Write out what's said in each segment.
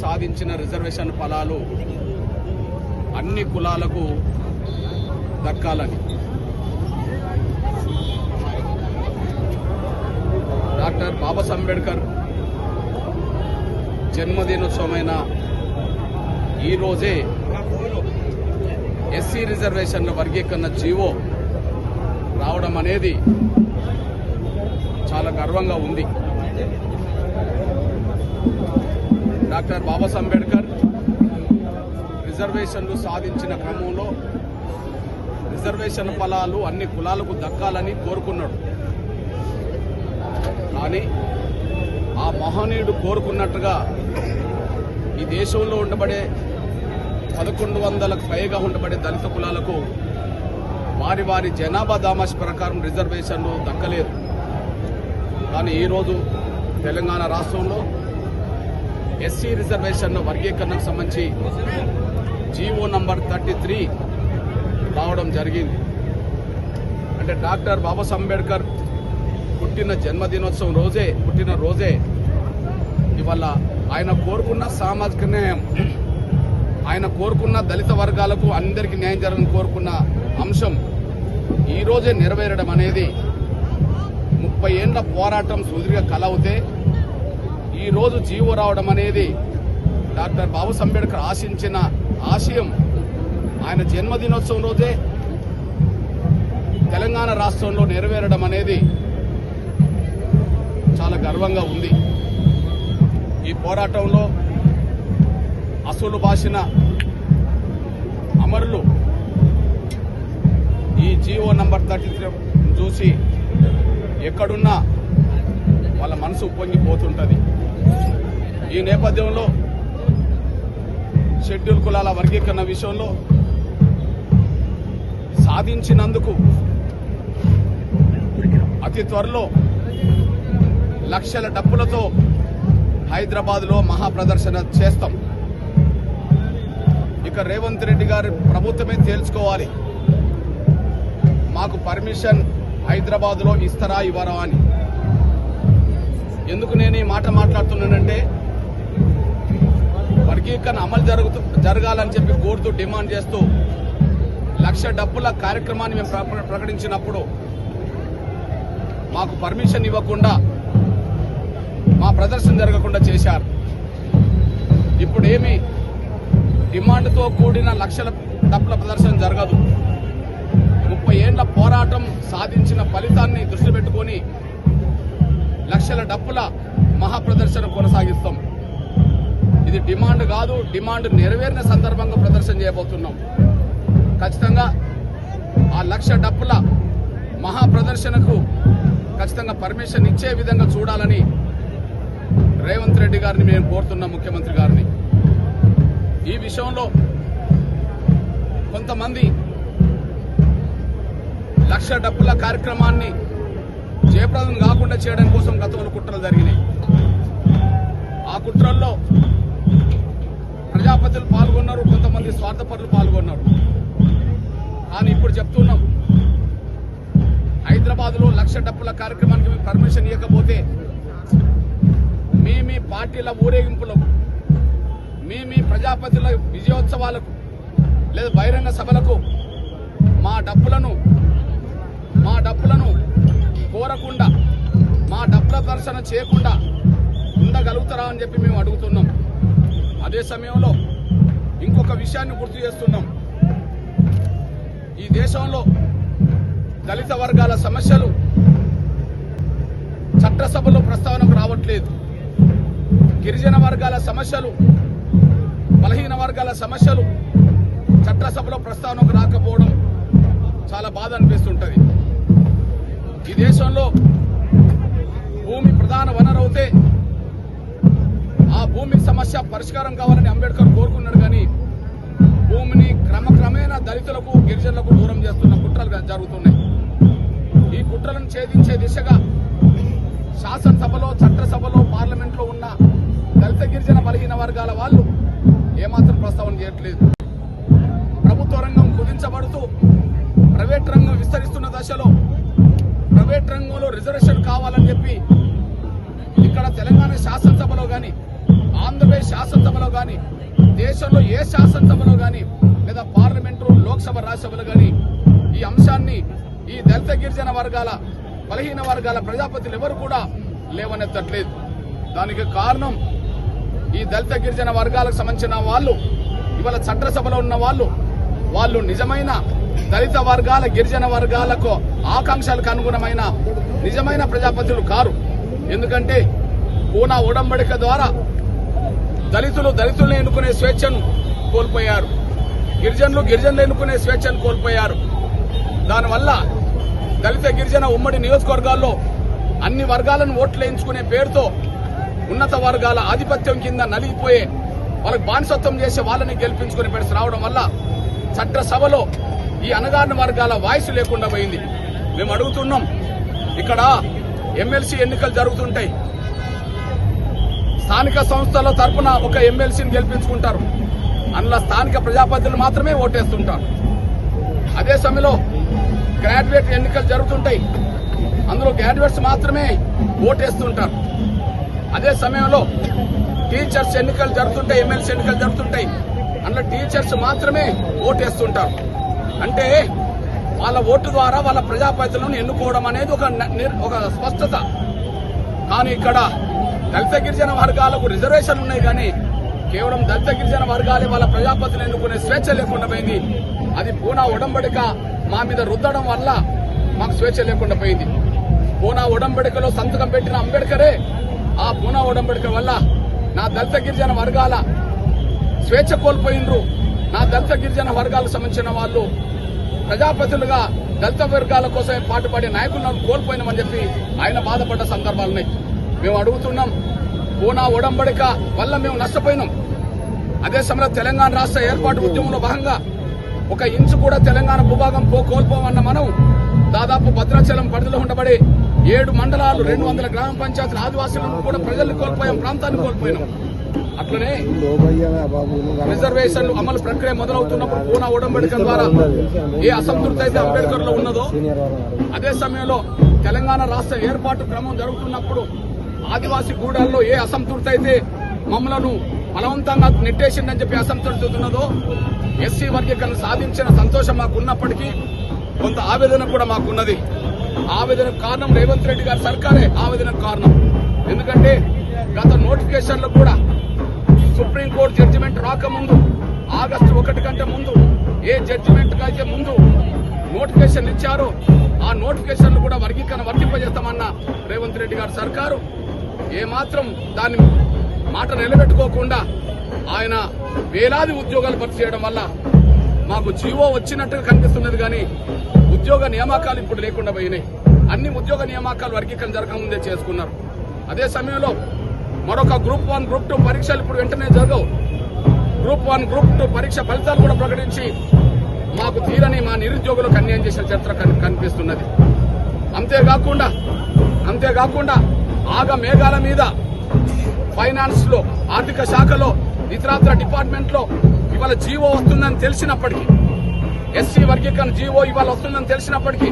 సాధించిన రిజర్వేషన్ ఫలాలు అన్ని కులాలకు దక్కాలని. డాక్టర్ బాబాస్ అంబేద్కర్ జన్మదినోత్సవమైన ఈరోజే ఎస్సీ రిజర్వేషన్ల వర్గీకరణ జీవో రావడం అనేది చాలా గర్వంగా ఉంది. డాక్టర్ బాబాస్ అంబేద్కర్ రిజర్వేషన్లు సాధించిన క్రమంలో రిజర్వేషన్ ఫలాలు అన్ని కులాలకు దక్కాలని కోరుకున్నాడు. కానీ ఆ మహనీయుడు కోరుకున్నట్టుగా ఈ దేశంలో ఉండబడే పదకొండు వందలకు పైగా ఉండబడే దళిత కులాలకు వారి వారి జనాభా దామాష ప్రకారం రిజర్వేషన్లు దక్కలేదు. కానీ ఈరోజు తెలంగాణ రాష్ట్రంలో ఎస్సీ రిజర్వేషన్ వర్గీకరణకు సంబంధించి జీవో నంబర్ థర్టీ త్రీ రావడం జరిగింది. అంటే డాక్టర్ బాబాస్ అంబేద్కర్ పుట్టిన జన్మదినోత్సవం రోజే పుట్టిన రోజే ఇవాళ ఆయన కోరుకున్న సామాజిక న్యాయం ఆయన కోరుకున్న దళిత వర్గాలకు అందరికీ న్యాయం జరగని కోరుకున్న అంశం ఈరోజే నెరవేరడం అనేది ముప్పై ఏండ్ల పోరాటం సుదీర్ఘ కల అవుతే ఈ రోజు జీవో రావడం అనేది డాక్టర్ బాబాస్ అంబేద్కర్ ఆశించిన ఆశయం. ఆయన జన్మదినోత్సవం రోజే తెలంగాణ రాష్ట్రంలో నెరవేరడం అనేది చాలా గర్వంగా ఉంది. ఈ పోరాటంలో అసలు బాసిన అమరులు ఈ జీవో నంబర్ థర్టీ చూసి ఎక్కడున్నా వాళ్ళ మనసు ఉప్పొంగిపోతుంటుంది. ఈ నేపథ్యంలో షెడ్యూల్ కులాల వర్గీకరణ విషయంలో సాధించినందుకు అతి త్వరలో లక్షల డబ్బులతో హైదరాబాద్లో మహాప్రదర్శన చేస్తాం. ఇక రేవంత్ రెడ్డి గారి ప్రభుత్వమే తేల్చుకోవాలి. మాకు పర్మిషన్ హైదరాబాద్లో ఇస్తారా ఇవ్వరా అని. ఎందుకు నేను ఈ మాట మాట్లాడుతున్నానంటే వర్గీకరణ అమలు జరుగుతూ జరగాలని చెప్పి కోరుతూ డిమాండ్ చేస్తూ లక్ష డబ్బుల కార్యక్రమాన్ని మేము ప్ర- ప్రకటించినప్పుడు మాకు పర్మిషన్ ఇవ్వకుండా మా ప్రదర్శన జరగకుండా చేశారు. ఇప్పుడు ఏమి డిమాండ్తో కూడిన లక్షల డబ్బుల ప్రదర్శన జరగదు. ముప్పై ఏండ్ల పోరాటం సాధించిన ఫలితాన్ని దృష్టి పెట్టుకొని లక్షల డబ్బుల మహాప్రదర్శన కొనసాగిస్తాం. ఇది డిమాండ్ కాదు డిమాండ్ నెరవేరిన సందర్భంగా ప్రదర్శన చేయబోతున్నాం. ఖచ్చితంగా ఆ లక్ష డబ్బుల మహాప్రదర్శనకు ఖచ్చితంగా పర్మిషన్ ఇచ్చే విధంగా చూడాలని రేవంత్ రెడ్డి గారిని మేము కోరుతున్నాం ముఖ్యమంత్రి గారిని. ఈ విషయంలో కొంతమంది లక్ష డబ్బుల కార్యక్రమాన్ని జయప్రదం కాకుండా చేయడం కోసం గతంలో కుట్రలు జరిగినాయి. ఆ కుట్రల్లో ప్రజాపతులు పాల్గొన్నారు కొంతమంది స్వార్థపరులు పాల్గొన్నారు. కానీ ఇప్పుడు చెప్తున్నాం హైదరాబాద్లో లక్ష డబ్బుల కార్యక్రమానికి మేము పర్మిషన్ ఇవ్వకపోతే మీ మీ పార్టీల ఊరేగింపులకు మీ మీ ప్రజాపతిల విజయోత్సవాలకు లేదా బహిరంగ సభలకు మా డబ్బులను మా డబ్బులను కోరకుండా మా డబ్బుల దర్శన చేయకుండా ఉండగలుగుతారా అని చెప్పి మేము అడుగుతున్నాం. అదే సమయంలో ఇంకొక విషయాన్ని గుర్తు చేస్తున్నాం. ఈ దేశంలో దళిత వర్గాల సమస్యలు చట్టసభలో ప్రస్తావనకు రావట్లేదు. గిరిజన వర్గాల సమస్యలు బలహీన వర్గాల సమస్యలు చట్టసభలో ప్రస్తావనకు రాకపోవడం చాలా బాధ అనిపిస్తుంటది. ఈ దేశంలో సమస్య పరిష్కారం కావాలని అంబేద్కర్ కోరుకున్నాడు కానీ భూమిని క్రమక్రమేణా దళితులకు గిరిజనులకు దూరం చేస్తున్న కుట్రలు జరుగుతున్నాయి. ఈ కుట్రలను ఛేదించే దిశగా శాసనసభలో చట్టసభలో పార్లమెంట్లో ఉన్న దళిత గిరిజన బలహీన వర్గాల వాళ్ళు ఏమాత్రం ప్రస్తావన చేయట్లేదు. ప్రభుత్వ రంగం కుదించబడుతూ ప్రైవేట్ రంగం విస్తరిస్తున్న దశలో ప్రైవేట్ రంగంలో రిజర్వేషన్ కావాలని చెప్పి ఇక్కడ తెలంగాణ శాసనసభలో కానీ ఆంధ్రప్రదేశ్ శాసనసభలో కానీ దేశంలో ఏ శాసనసభలో కానీ లేదా పార్లమెంటు లోక్సభ రాజ్యసభలో కానీ ఈ అంశాన్ని ఈ దళిత గిరిజన వర్గాల బలహీన వర్గాల ప్రజాపతులు ఎవరు కూడా లేవనెత్తట్లేదు. దానికి కారణం ఈ దళిత గిరిజన వర్గాలకు సంబంధించిన వాళ్ళు ఇవాళ చట్టసభలో ఉన్న వాళ్ళు వాళ్ళు నిజమైన దళిత వర్గాల గిరిజన వర్గాలకు ఆకాంక్షలకు అనుగుణమైన నిజమైన ప్రజాపతులు కారు. ఎందుకంటే పూనా ఉడంబడిక ద్వారా దళితులు దళితుల్ని ఎన్నుకునే స్వేచ్ఛను కోల్పోయారు. గిరిజనులు గిరిజనులు ఎన్నుకునే స్వేచ్ఛను కోల్పోయారు. దానివల్ల దళిత గిరిజన ఉమ్మడి నియోజకవర్గాల్లో అన్ని వర్గాలను ఓట్లు వేయించుకునే పేరుతో ఉన్నత వర్గాల ఆధిపత్యం కింద నలిగిపోయే వాళ్ళకి బానిసత్వం చేసే వాళ్ళని గెలిపించుకునే పరిస్థితి రావడం వల్ల చట్టసభలో ఈ అనగారిన వర్గాల వాయిస్ లేకుండా పోయింది. మేము అడుగుతున్నాం ఇక్కడ ఎమ్మెల్సీ ఎన్నికలు జరుగుతుంటాయి. స్థానిక సంస్థల తరపున ఒక ఎమ్మెల్సీని గెలిపించుకుంటారు. అందులో స్థానిక ప్రజాప్రతినిధులు మాత్రమే ఓటేస్తుంటారు. అదే సమయంలో గ్రాడ్యుయేట్ ఎన్నికలు జరుగుతుంటాయి. అందులో గ్రాడ్యుయేట్స్ మాత్రమే ఓటేస్తుంటారు. అదే సమయంలో టీచర్స్ ఎన్నికలు జరుగుతుంటాయి ఎమ్మెల్సీ ఎన్నికలు జరుగుతుంటాయి. అందులో టీచర్స్ మాత్రమే ఓటేస్తుంటారు. అంటే వాళ్ళ ఓటు ద్వారా వాళ్ళ ప్రజాప్రతినిధులను ఎన్నుకోవడం అనేది ఒక ఒక స్పష్టత. కానీ ఇక్కడ దళిత గిరిజన వర్గాలకు రిజర్వేషన్ ఉన్నాయి కానీ కేవలం దళిత గిరిజన వర్గాలే వాళ్ళ ప్రజాపతిని ఎన్నుకునే స్వేచ్ఛ లేకుండా పోయింది. అది పూనా ఉడంబడిక మా మీద రుద్దడం వల్ల మాకు స్వేచ్ఛ లేకుండా పోయింది. పూనా ఉడంబడికలో సంతకం పెట్టిన అంబేద్కరే ఆ పూనా ఉడంబడిక వల్ల నా దళిత గిరిజన వర్గాల స్వేచ్ఛ కోల్పోయిండ్రు నా దళిత గిరిజన వర్గాలకు సంబంధించిన వాళ్ళు ప్రజాప్రతినిధులుగా దళిత వర్గాల కోసమే పాటుపడే నాయకులను కోల్పోయినామని చెప్పి ఆయన బాధపడ్డ సందర్భాలున్నాయి. మేము అడుగుతున్నాం పూనా ఉడంబడిక వల్ల మేము నష్టపోయినాం. అదే సమయంలో తెలంగాణ రాష్ట్ర ఏర్పాటు ఉద్యమంలో భాగంగా ఒక ఇంచు కూడా తెలంగాణ భూభాగం పో కోల్పోమన్న మనం దాదాపు భద్రాచలం పరిధిలో ఉండబడి ఏడు మండలాలు రెండు వందల గ్రామ పంచాయతీల ఆదివాసులను కూడా ప్రజల్ని కోల్పోయాం ప్రాంతాన్ని కోల్పోయినాం. అట్లనే రిజర్వేషన్లు అమలు ప్రక్రియ మొదలవుతున్నప్పుడు పూనా ఉడంబడిక ద్వారా ఏ అసంతృప్తి అయితే అంబేద్కర్లో ఉన్నదో అదే సమయంలో తెలంగాణ రాష్ట్ర ఏర్పాటు క్రమం జరుగుతున్నప్పుడు ఆదివాసీ గూడాల్లో ఏ అసంతృప్తి అయితే మమ్మలను బలవంతంగా నెట్టేసిందని చెప్పి అసంతృప్తి చెందుతున్నదో ఎస్సీ వర్గీకరణ సాధించిన సంతోషం మాకు ఉన్నప్పటికీ కొంత ఆవేదన కూడా మాకున్నది. ఆవేదన కారణం రేవంత్ రెడ్డి గారి సర్కారే ఆవేదనకు కారణం. ఎందుకంటే గత నోటిఫికేషన్లు కూడా సుప్రీంకోర్టు జడ్జిమెంట్ రాకముందు ఆగస్టు ఒకటి కంటే ముందు ఏ జడ్జిమెంట్ అయితే ముందు నోటిఫికేషన్ ఇచ్చారో ఆ నోటిఫికేషన్లు కూడా వర్గీకరణ వర్తింపజేస్తామన్న రేవంత్ రెడ్డి గారి సర్కారు. ఏమాత్రం దాన్ని మాట నిలబెట్టుకోకుండా ఆయన వేలాది ఉద్యోగాలు భర్తీ చేయడం వల్ల మాకు జీవో వచ్చినట్టుగా కనిపిస్తున్నది కానీ ఉద్యోగ నియామకాలు ఇప్పుడు లేకుండా పోయినాయి. అన్ని ఉద్యోగ నియామకాలు వర్గీకరణ జరగకముందే చేసుకున్నారు. అదే సమయంలో మరొక గ్రూప్ వన్ గ్రూప్ టూ పరీక్షలు ఇప్పుడు వెంటనే జరగవు. గ్రూప్ వన్ గ్రూప్ టూ పరీక్ష ఫలితాలు కూడా ప్రకటించి మాకు తీరని మా నిరుద్యోగులకు అన్యాయం చేసిన చరిత్ర కన్- కనిపిస్తున్నది. అంతేకాకుండా అంతేకాకుండా ఆగ మేఘాల మీద. ఫైనాన్స్లో ఆర్థిక శాఖలో ఇతరాత్ర డిపార్ట్మెంట్లో ఇవాళ జీవో వస్తుందని తెలిసినప్పటికీ ఎస్సీ వర్గీకరణ జీవో ఇవాళ వస్తుందని తెలిసినప్పటికీ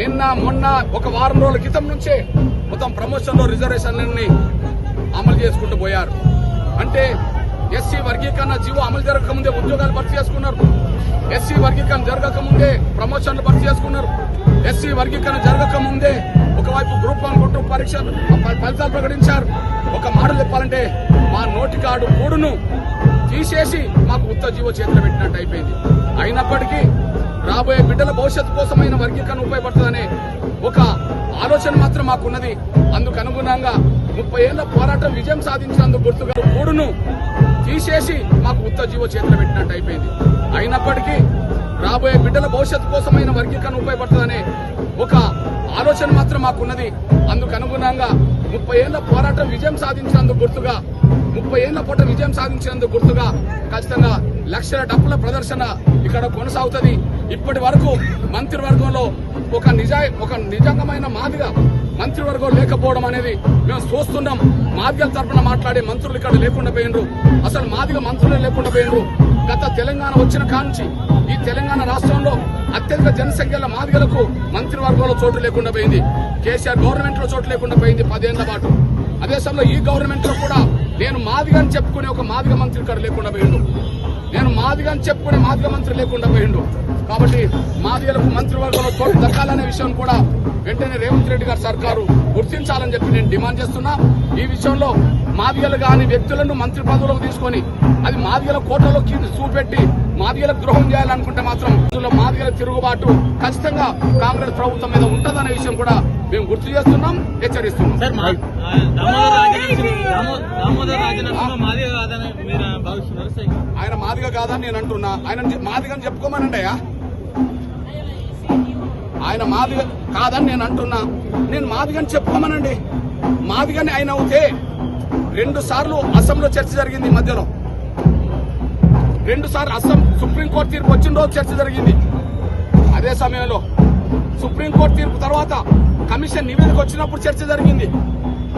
నిన్న మొన్న ఒక వారం రోజుల క్రితం నుంచే మొత్తం ప్రమోషన్లో రిజర్వేషన్లన్నీ అమలు చేసుకుంటూ పోయారు. అంటే ఎస్సీ వర్గీకరణ జీవో అమలు జరగకముందే ఉద్యోగాలు భర్తీ చేసుకున్నారు. ఎస్సీ వర్గీకరణ జరగకముందే ప్రమోషన్లు భర్తీ చేసుకున్నారు. ఎస్సీ వర్గీకరణ జరగకముందే ఒకవైపు గ్రూప్ వన్ గ్రూప్ టూ పరీక్ష ఫలితాలు ప్రకటించారు. ఒక మాట చెప్పాలంటే మా నోటి కార్డు కూడును తీసేసి మాకు ఉత్త జీవో చేతులు పెట్టినట్టు అయిపోయింది. అయినప్పటికీ రాబోయే బిడ్డల భవిష్యత్తు కోసమైన వర్గీకరణ ఉపయోగపడుతుందనే ఒక ఆలోచన మాత్రం మాకున్నది. అందుకు అనుగుణంగా ముప్పై ఏళ్ళ పోరాటం విజయం సాధించినందుకు గుర్తుగా కూడును తీసేసి మాకు ఉత్త జీవో చేతులు పెట్టినట్టు అయిపోయింది. అయినప్పటికీ రాబోయే బిడ్డల భవిష్యత్తు కోసమైన వర్గీకరణ ఉపయోగపడుతుందనే ఒక ఆలోచన మాత్రం మాకున్నది. అందుకు అనుగుణంగా ముప్పై ఏళ్ళ పోరాటం విజయం సాధించినందుకు గుర్తుగా ముప్పై ఏళ్ళ పూట విజయం సాధించినందుకు గుర్తుగా ఖచ్చితంగా లక్షల డబ్బుల ప్రదర్శన ఇక్కడ కొనసాగుతుంది. ఇప్పటి వరకు మంత్రివర్గంలో ఒక నిజా ఒక నిజంగమైన మాదిగా మంత్రివర్గం లేకపోవడం అనేది మేము చూస్తున్నాం. మాదిగల తరపున మాట్లాడే మంత్రులు ఇక్కడ లేకుండా పోయినరు. అసలు మాదిగ మంత్రులే లేకుండా పోయినరు. గత తెలంగాణ వచ్చిన కాంచి ఈ తెలంగాణ రాష్ట్రంలో అత్యధిక జనసంఖ్యల మాదిగలకు మంత్రివర్గంలో చోటు లేకుండా పోయింది. కేసీఆర్ గవర్నమెంట్లో చోటు లేకుండా పోయింది పదేళ్ళ పాటు. అదే సమయంలో ఈ గవర్నమెంట్లో కూడా నేను మాదిగా అని చెప్పుకునే ఒక మాదిగ మంత్రి ఇక్కడ లేకుండా పోయిండు. నేను మాదిగా అని చెప్పుకునే మాదిగ మంత్రి లేకుండా పోయిండు. కాబట్టి మాదిగలకు మంత్రివర్గంలో చోటు దక్కాలనే విషయం కూడా వెంటనే రేవంత్ రెడ్డి గారి సర్కారు గుర్తించాలని చెప్పి నేను డిమాండ్ చేస్తున్నా. ఈ విషయంలో మాదిగలు కాని వ్యక్తులను మంత్రి పదవులకు తీసుకొని అది మాదిగల కోటలో చూపెట్టి మాదిగలకు ద్రోహం చేయాలనుకుంటే మాత్రం ఇందులో మాదిగల తిరుగుబాటు ఖచ్చితంగా కాంగ్రెస్ ప్రభుత్వం మీద ఉంటదనే విషయం కూడా మేము గుర్తు చేస్తున్నాం హెచ్చరిస్తున్నాం. ఆయన మాదిగ కాదని నేను అంటున్నా. ఆయన మాదిగని చెప్పుకోమనండి ఆయన మాదిగ కాదని నేను అంటున్నా. నేను మాదిగని చెప్పుకోమనండి. మాదిగని ఆయన అవుతే రెండు సార్లు అసెంబ్లీలో చర్చ జరిగింది ఈ మధ్యలో. రెండు సార్లు అస్సాం సుప్రీంకోర్టు తీర్పు వచ్చిన రోజు చర్చ జరిగింది. అదే సమయంలో సుప్రీంకోర్టు తీర్పు తర్వాత కమిషన్ నివేదిక వచ్చినప్పుడు చర్చ జరిగింది.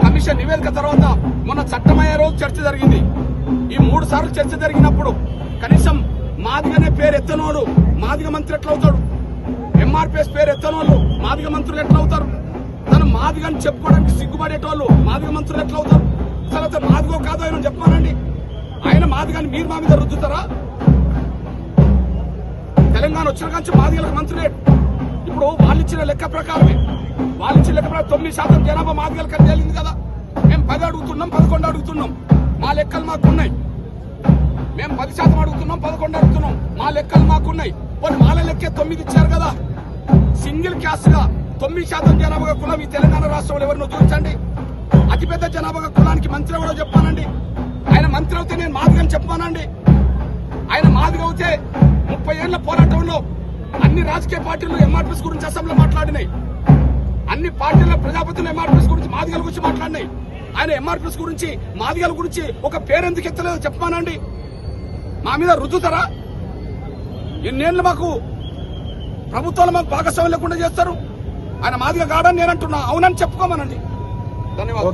కమిషన్ నివేదిక తర్వాత మొన్న చట్టమయ్యే రోజు చర్చ జరిగింది. ఈ మూడు సార్లు చర్చ జరిగినప్పుడు కనీసం మాదిగనే పేరు ఎత్తనోడు మాదిగ మంత్రి ఎట్లా అవుతాడు? ఎంఆర్పిఎస్ పేరు ఎత్తనోళ్ళు మాదిగ మంత్రులు ఎట్లా అవుతారు? తను మాదిగని చెప్పుకోవడానికి సిగ్గుపడేటోళ్ళు మాదిగ మంత్రులు ఎట్లా అవుతారు? తర్వాత మాదిగో కాదో ఆయన చెప్పానండి ఆయన మాదిగాని మీరు మా మీద రుద్దుతారా? తెలంగాణ వచ్చిన కాంచి మాదిగలకు మంత్రులే. ఇప్పుడు వాళ్ళు ఇచ్చిన లెక్క ప్రకారమే. వాళ్ళు ఇచ్చిన లెక్క ప్రకారం తొమ్మిది శాతం జనాభా మాదిగలకు అని తేలింది కదా. మేము పది అడుగుతున్నాం పదకొండు అడుగుతున్నాం. మా లెక్కలు మాకున్నాయి. మేము పది శాతం అడుగుతున్నాం పదకొండు అడుగుతున్నాం. మా లెక్కలు మాకున్నాయి. పోనీ మాల లెక్కే తొమ్మిది ఇచ్చారు కదా. సింగిల్ క్యాస్ట్గా తొమ్మిది శాతం జనాభా కులం ఈ తెలంగాణ రాష్ట్రంలో ఎవరినో చూపించండి. అతిపెద్ద జనాభా కులానికి మంత్రి ఎవడో చెప్పానండి. ఆయన మంత్రి అవుతే నేను మాదిగని చెప్పానండి. ఆయన మాదిగా అవుతే ముప్పై ఏళ్ళ పోరాటంలో అన్ని రాజకీయ పార్టీలు ఎంఆర్పీస్ గురించి అసెంబ్లీలో మాట్లాడినాయి. అన్ని పార్టీల ప్రజాపతులు ఎంఆర్పీస్ గురించి మాదిగల గురించి మాట్లాడినాయి. ఆయన ఎంఆర్పీస్ గురించి మాదిగల గురించి ఒక పేరెందుకు ఎత్తలేదో చెప్పానండి. మా మీద రుద్దుతారా? ఎన్నేళ్ళు మాకు ప్రభుత్వాలు మాకు భాగస్వామ్యం లేకుండా చేస్తారు. ఆయన మాదిగా కాడని నేను అంటున్నా. అవునని చెప్పుకోమనండి. ధన్యవాదాలు.